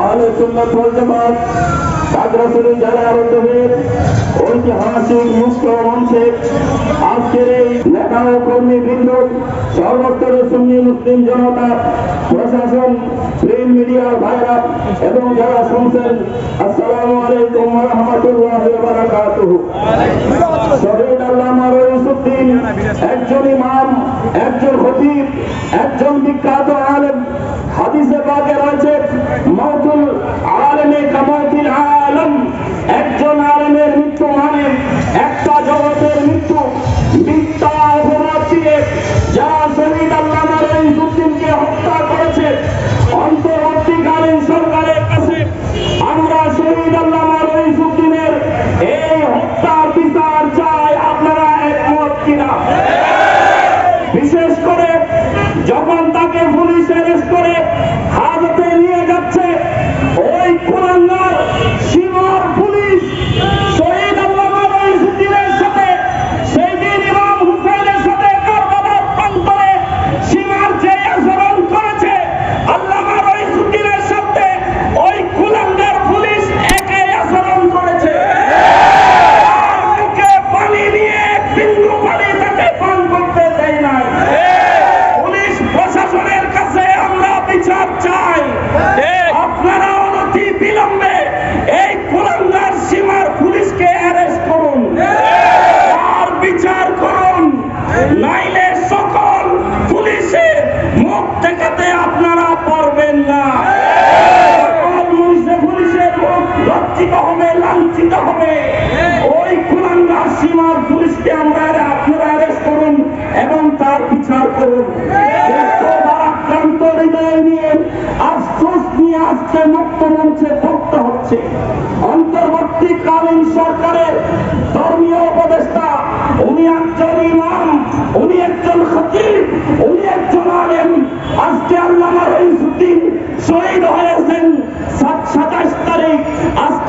আহলে সুন্নাত ওয়াল জামাত জেলা আন্দোলনের ঐতিহাসিক মুক্ত মঞ্চে আজকের এই নেতা ও কর্মীবৃন্দ সর্বস্তরের সুন্নি মুসলিম জনতা, প্রশাসন, প্রিন্ট মিডিয়ার ভাইরা এবং যারা শুনছেন, আসসালামু আলাইকুম ওয়া রাহমাতুল্লাহি ওয়া বারাকাতুহু। শহীদ আল্লামা রইসুদ্দিন, একজন ইমাম, একজন খতিব, একজন বিখ্যাত নাইলে সকল পুলিশের মুখ দেখাতে আপনারা পারবেন না। তার আক্রান্ত নিয়ে আফসোস নিয়ে আজকে মুক্ত মঞ্চে পড়তে হচ্ছে। অন্তর্বর্তীকালীন সরকারের ধর্মীয় উপদেষ্টা, উনি একজন ইমাম।